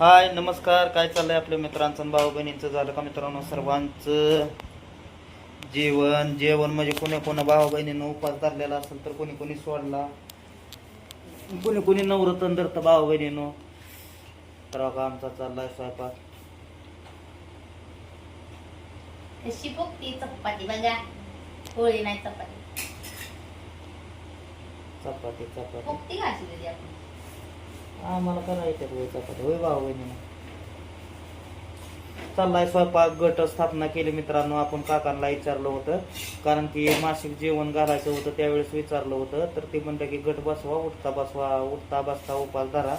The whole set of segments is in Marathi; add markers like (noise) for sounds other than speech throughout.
हाय नमस्कार. काय चाललंय आपल्या मित्रांचं भाऊ बहिणींचं? झालं का मित्रांनो सर्वांचं? जेवण जेवण म्हणजे कोणी कोणी भाऊ बहिणीनं उपास धरलेला असेल तर कोणी कोणी सोडला. कोणी कोणी नवरतन धरतं भाऊ बहिणीनं. तर बघा आमचा चाललाय स्वयंपाक. कशी चपाती बघा. पोळी नाही चपाती. चपाती चपाती फुगती घाशी कधी आपण आम्हाला करायचं होय चपाती होय भाऊ बहिणीनं चाललाय स्वयंपाक गट स्थापना केली मित्रांनो. आपण काकांना विचारलं होतं. कारण की मासिक जेवण घालायचं होतं त्यावेळेस विचारलं होतं. तर ते म्हणलं की गट बसवा उठता बसवा उठता बसता उपास धरा.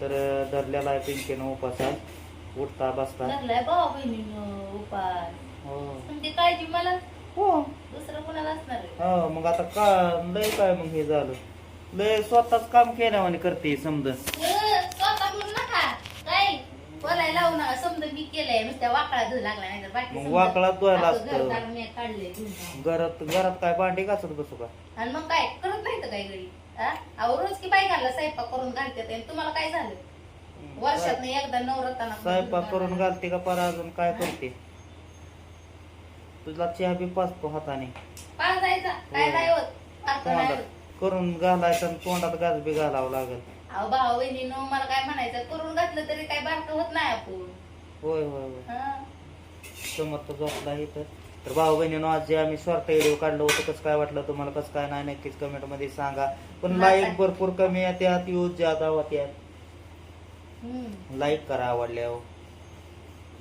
तर धरलेला आहे पिंकेनं उपास आज. उठता बसता. धरलाय भाऊ बहिणीनं उपास. हो. तुमची काळजी मला हो. दुसरं कोणाला असणार आहे हो मग आता का लय काय मग हे झालं. लय स्वतःच काम केल्यावानी करते समजा. स्वतः म्हणून नका. काय? बोलायला लावू नका. समजा मी केलंय नुसत्या वाकडा धुवू लागला नाही तर बाकी मग समजा वाकडा धुवायला आपलं असतं. घरदार मी काढलंय धुवून. घरात घरात काय भांडी घासत बसू का? आणि मग काय? करत नाही तर काय घरी? हा? अहो रोज की बाई घालला स्वयंपाक करून घालते तुम्हाला काय झालं? वर्षात एकदा नवरत्ना स्वयंपाक करून घालते का पर अजून? काय करते? तुला चहा बी पाचतो हाताने. पाच जायचा. काय नाही होत. करून घालायचं आणि तोंडात गाज बी घालावं लागेल. अहो भाऊ बहिणीनं मला काय म्हणायचं? करून घातलं तरी काय बारकं होत नाही आपण. होय होय होय. हा. समर्थ झोपला इथं. तर भाऊ बहिणीनं आज जे आम्ही स्वार्थ व्हिडिओ काढलं होतं कसं काय वाटलं तुम्हाला? कसं काय नाही नक्कीच कमेंटमध्ये सांगा. पण नाही लाईक. भरपूर कमी येत्यात यूज जादा होत्यात हम्म. लाईक करा आवडल्यावर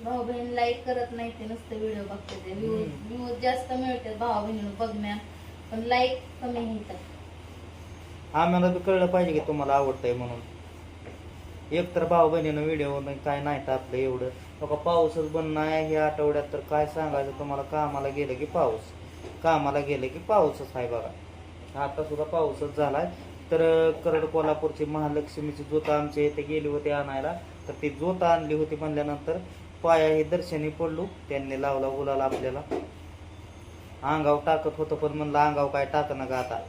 भाऊ बहीण लाईक करत नाही ते नुसतं व्हिडिओ बघते ते. व्ह्यूज हम्म. व्ह्यूज जास्त मिळतात भाऊ बहिणीनं बघण्यात पण लाईक कमी येतात आम्हाला बी कळलं पाहिजे की तुम्हाला आवडतंय म्हणून. एक तर भाऊ बहिणीनं व्हिडिओ काय नाही तर आपलं एवढं. बघा पाऊसच बंद नाही ह्या आठवड्यात तर काय सांगायचं तुम्हाला? कामाला गेलं की पाऊस. कामाला गेलं की पाऊसच आहे बघा. आता सुद्धा पाऊसच झालाय. तर करड कोल्हापूरची महालक्ष्मीची जोता आमच्या इथे गेली होती आणायला. तर ती जोता आणली होती म्हणल्यानंतर पाया हे दर्शनी पडलो. त्यांनी लावला गुलाल आपल्याला. अंगाव टाकत होतं पण म्हणलं अंगाव काय टाक ना का आता?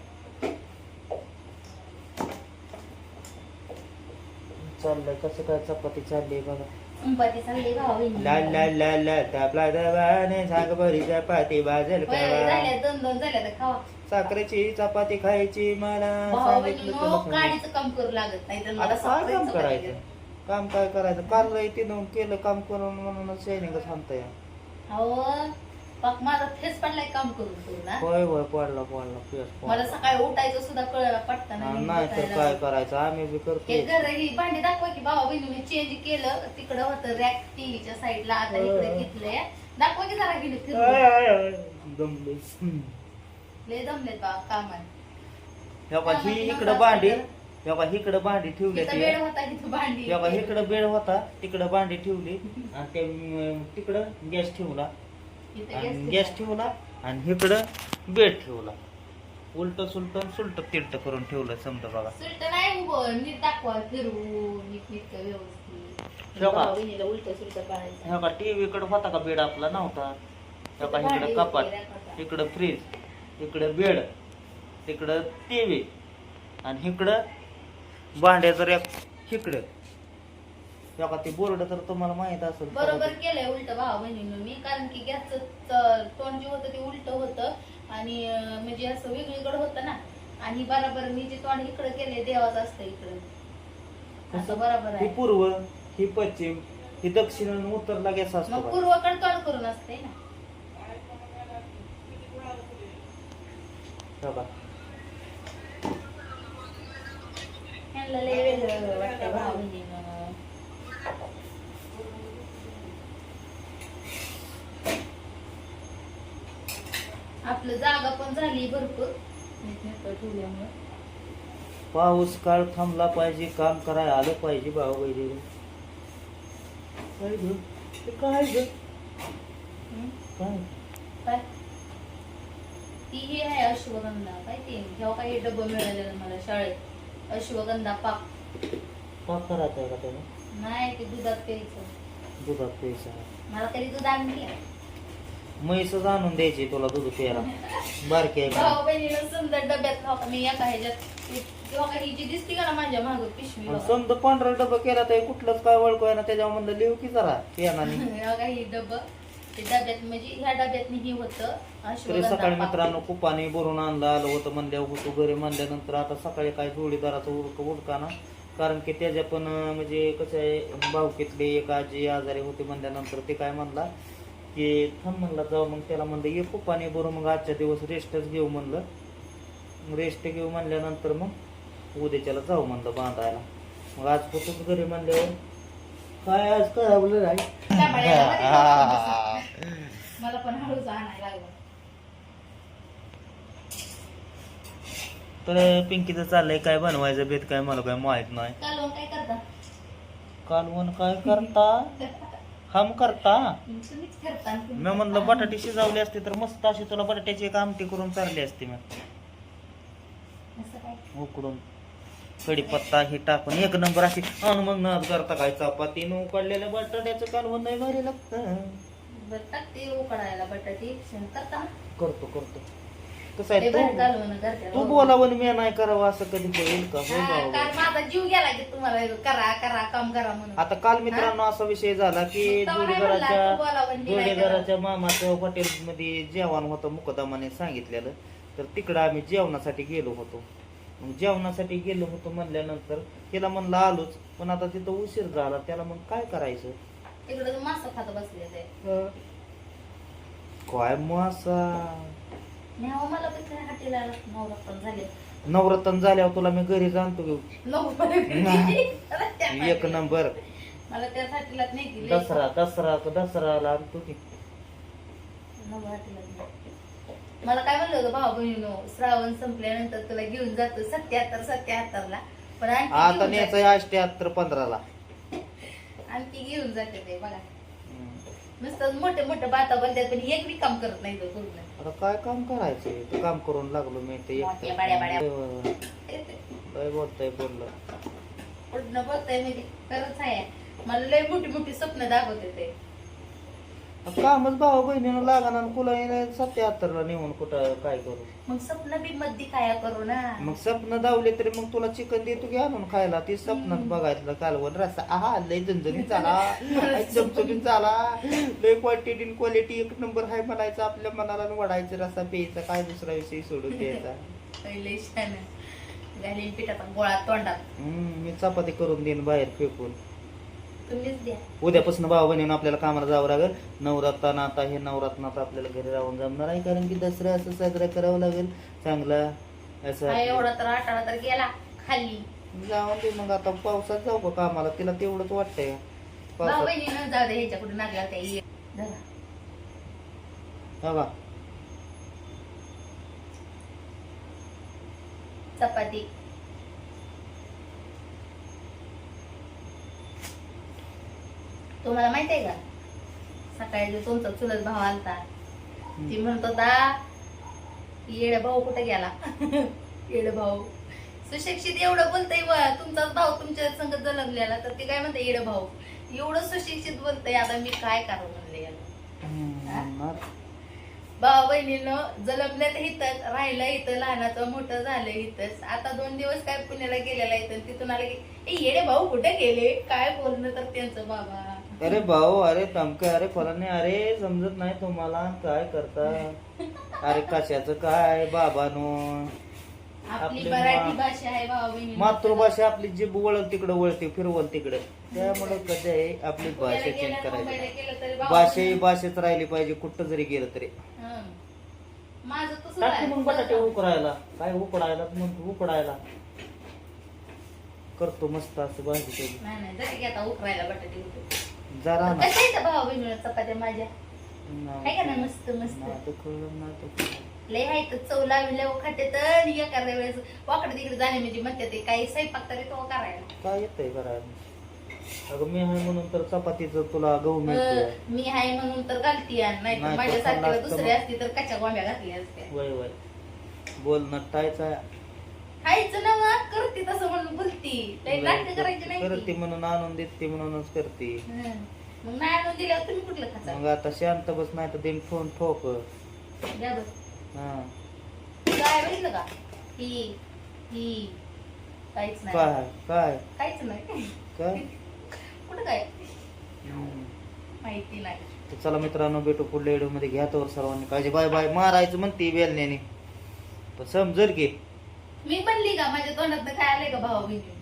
चाललंय? कसं काय चपाती चालली बघा. चालली भाऊ बहिणी ला ला ला ला तापला दबाने सांग बरी चपाती भाजेल का झाल्या दोन दोन झाल्या तर खावा. साखरेची चपाती खायची मला. भाऊ सांगितलं बहिणीनं तुला सांगितलं. काडीचं काम करू लागत नाही तर आता मला काय काम करायचं. काम काय करायचं? काल तिनं केलं काम करून म्हणून शायनिंग सांगताय अहो पाक माझा फेस पडलाय काम करून हा. होय होय पडला पडला पेस मला सकाळी उठायचं सुद्धा कळलं पटकन नाही तर काय करायचं? आम्ही बी हे करतो घर ही भांडी दाखवा की भावा बहिणीने चेंज केलं. तिकडं होतं रॅक टीव्हीच्या साईडला आता इकडे घेतलंय. दाखवा की जरा गेले फिरून. दमले. लय जमलेत बा कामात हे ही इकडं भांडी हे बघा, इकडं भांडी ठेवली इथं बेड होता इथं भांडी तेव्हा इकडं बेड होता तिकडं भांडी ठेवली. आणि ते तिकडं गॅस ठेवला. गॅस गॅस ठेवला. आणि इकडं बेड ठेवला. उलट सुलट सुलट तिलट करून ठेवलं समजा बघा. सुलट नाही उभं नीट दाखवा फिरून नीट नीट व्यवस्थित. ठेवा. भावा बहिणीला उलट सुलट पाडायचं. हे बघा टीव्ही इकडं होता का बेड आपला? नव्हता. बघा भांडी इकडं कपाट. इकडं फ्रीज इकडं बेड तिकडं टीव्ही आणि इकडं भांड्याचं रॅक इकडं बघा ते बोर्ड तर तुम्हाला माहीत असेल. बरोबर केलंय उलट भावा बहिणीनं मी कारण की गॅसचं तोंड जे होतं ते उलट होतं. आणि म्हणजे असं वेगळीकडे होतं ना. आणि बरोबर मी जे तोंड इकडे केलंय देवाचं असतं इकडं. असं बरोबर ही आहे पूर्व ही पश्चिम ही दक्षिण आणि उत्तरला गॅस असतो. पूर्वकडे तोंड करून असते ना. बघा. लय वेगळं वाटतं भावा बहिणीनं. आपलं जागा पण झाली भरपूर. नीटनेटकं ठेवल्यामुळं. पाऊस काळ थांबला पाहिजे काम करायला आलं पाहिजे भाऊ बहिणी काय ग? ते काय ग? हं? काय? काय? ती हे आहे अश्वगंधा काय ते? जेव्हा काही डब्बा मिळालेलं मला शाळेत. अश्वगंधा पाक. पाक करायचं आहे का त्यानं नाही ते दुधात प्यायचं. दुधात प्यायचं मला तरी दूध आणली म्हैसच आणून द्यायची तुला दूध प्यायला बारकी आहे का भाऊ बहिणीला समजा डब्यात खाऊ मी एका ह्याच्यात ते किंवा काही जी दिसते का ना माझ्या माग पिशवी आणि बघा. समजा पांढरा डबा केला तर कुठलंच काय ओळखू आहे ना त्याच्यावर म्हणलं लिहू की जरा पेनाने (laughs) बघा ही डब ते डब्यात म्हणजे ह्या डब्यात ही होतं तरी अश्वगंधा सकाळी पाक. मित्रांनो कुपाने भरून आणलं आलं होतं म्हणल्यावर होतो घरी म्हणल्यानंतर आता सकाळी काय जोडीदाराचं उरका ना कारण की त्याच्या पण अं, म्हणजे कसं आहे भावकीतले एक आजी आजारी होते म्हणल्यानंतर ते काय म्हणला की थांब म्हणला जाऊ मग त्याला म्हणलं ये कुपाने भरून मग आजच्या दिवस रेस्टच घेऊ म्हणलं. रेस्ट घेऊ म्हणल्यानंतर मग उद्याच्याला जाऊ म्हणलं बांधायला. मग आज होतोच घरी म्हणल्यावर काय आज नाही. बाळ्याला मध्ये बसून. मला पण हळूच आणायला लागलं. तर पिंकीचं चाललंय काय बनवायचं बेत काय मला काय माहीत नाही. कालवण काय करता? कालवण काय करता? (laughs) हम करता. तुम्हीच करता आणि तुम्ही. मी म्हणलं करता. बटाटी शिजवली असती तर मस्त अशी तुला बटाट्याची एक आमटी करून चालली असती मी. असं काय? उकडून कढीपत्ता हे टाकून एक नंबर अशी आणि मग नाद करता काय चपातीनं उकडलेल्या बटाट्याचं कालवण नाही भारी लागतं. टाकते उकडायला बटाटे. ना? करतो करतो. कसं आहे ते तू बोलावं मी नाही करावं असं कधी होईल का? हो हा, माझा जीव गेला की तुम्हाला करा करा काम करा म्हणून. आता काल मित्रांनो असा विषय झाला की तेव्हा नाही म्हणला, तू बोलावं जोडीघराच्या आणि मी नाही जोडीघराच्या मामाच्या हॉटेलमध्ये जेवण होतं मुकदमाने सांगितलेलं. तर तिकडं आम्ही जेवणासाठी गेलो होतो. मग जेवणासाठी गेलो होतो म्हणल्यानंतर तिला म्हणलं आलोच. पण आता तिथं उशीर झाला त्याला मग काय करायचं? तिकडे मासा खात बसले ते काय मासा? न्यावं मला पण झाले नवरत्न झाल्यावर तुला मी घरी जाणतो घेऊ नऊ (laughs) एक नंबर. मला त्या नाही दसरा दसरा दसराला आणतो की. नऊ नाही. मला काय म्हणलं होतं भाऊ बहिणीनो श्रावण संपल्यानंतर तुला घेऊन जातो सत्याहत्तर सत्याहत्तर ला पण आणखी आता घेऊन न्यायचं जाते. आहे अष्ट्याहत्तर पंधराला. (laughs) आणखी घेऊन जाते ते बघा. नुसतं मोठे मोठे बाता बोलतात पण एक बी काम करत नाही तो पूर्ण. आता काय काम करायचं ते काम करून लागलो मी ते मोठ्या बाड्या बोलताय बोललं. पूर्ण बोलताय म्हणजे खरंच आहे. मला लय मोठी मोठी स्वप्न दाखवते ते. कामच भाऊ बहिणीनं लागणार कुला सत्याहत्तरला नेऊन कुठं काय करू? मग स्वप्न बी मध्ये काय करू ना. मग स्वप्न दावले तरी मग तुला चिकन देतो की आणून खायला? ती स्वप्नात बघायचं कालवण. रस्सा. आहा लय झणझणीत (laughs) झाला. लय चमचमीत झाला. लय क्वांटिटी क्वालिटी एक नंबर आहे म्हणायचं आपल्या मनाला वडायचं रस्सा प्यायचा काय दुसरा विषय सोडून द्यायचा. (laughs) घालीन पिठाचा गोळा तोंडात. मी चपाती करून देईन बाहेर फेकून. तुम्हीच द्या. उद्यापासून भाऊ बहिणीनं आपल्याला कामाला जावं लागेल. नवरात्रानं आता हे नवरात्रात आपल्याला घरी राहून जमणार आहे. कारण की दसरा असं साजरा करावा लागेल. चांगला हा असं एवढा तर आठवडा तर गेला खाली. जाऊन दे मग आता पावसात जाऊ का कामाला? तिला तेवढंच वाटतंय. भाऊ पावसात. बहिणी न जाऊ दे ह्याच्या कुठे नागला त्या ये. धरा. चपाती. तुम्हाला माहीत आहे का? सकाळी जो तुमचा चुलत भाव आलता ती म्हणत होता येड भाऊ कुठे गेला? (laughs) येड भाऊ. सुशिक्षित एवढं बोलतय व तुमचाच भाऊ तुमच्या संग जलमलेला तर ते काय म्हणते येड भाऊ. एवढं सुशिक्षित बोलतय आता मी काय करू म्हणले याला. भाऊ बहिणीनं जलमल्यात इथंच राहिलं इथं लहानाचं मोठं झालं इथंच. आता दोन दिवस काय पुण्याला गेलेला इथं तिथून आलं की "ए, येडे भाऊ कुठे गेले? काय बोलणं तर त्यांचं बाबा. अरे भाऊ अरे धमके अरे फलाने अरे समजत नाही तुम्हाला काय करता. अरे कशाचं काय बाबानो? आपली आपली मराठी मा- भाषा आहे भाऊ बहिणी मातृभाषा आपली जी वळल तिकडं वळते फिरवल तिकडे. त्यामुळे कधी आहे आपली भाषा चेंज करायची भाषा ही भाषेत राहिली पाहिजे कुठं जरी गेलं तरी. माझं तसं टाकी मग बटाटे उकडायला. काय उकडायला? मग उकडायला. करतो मस्त असं भाजी त्याची नाही नाही जरी की आता उकरायला बटाटे जरा ना. कशा आहेत भाऊ बहिणी चपात्या माझ्या. आहे का ना नाही मस्त मस्त? नाही तर कळलं. लय आहे तर चव लावल्या खाते तर एका वेळेस वाकडे तिकडे जाणे म्हणजे म्हणते ते काही स्वयंपाक तरी तो करायला. काय येतंय करायला अगं मी आहे म्हणून तर चपातीचं तुला गहू मिळतोय. अं, मी आहे म्हणून तर घालती नाही नाही तर माझ्यासारख्याला लागतं दुसरी. असती तर कच्च्या गोंब्या घातल्या असत्या वय वय. बोल नटायचा खायचं ना करते तसं म्हणून बोलती. करायची नाही करते म्हणून आणून देते म्हणूनच करते. मग नाही आणून दिल्यावर तुम्ही कुठलं खाता मग आता शांत बस नाही तर देईन फोन ठोक. द्या बस हा. काय बघितलं का? ही ही. काय काय? काहीच नाही. काय? कुठं काय? माहिती नाही. चला मित्रांनो भेटू पुढल्या व्हिडिओमध्ये घ्या तर सर्वांनी काळजी. Bye bye. मारायचं म्हणते बेलण्याने पण समजल की. मी बनली का माझ्या तोंडात खायला आलंय का भाऊ बहिणी?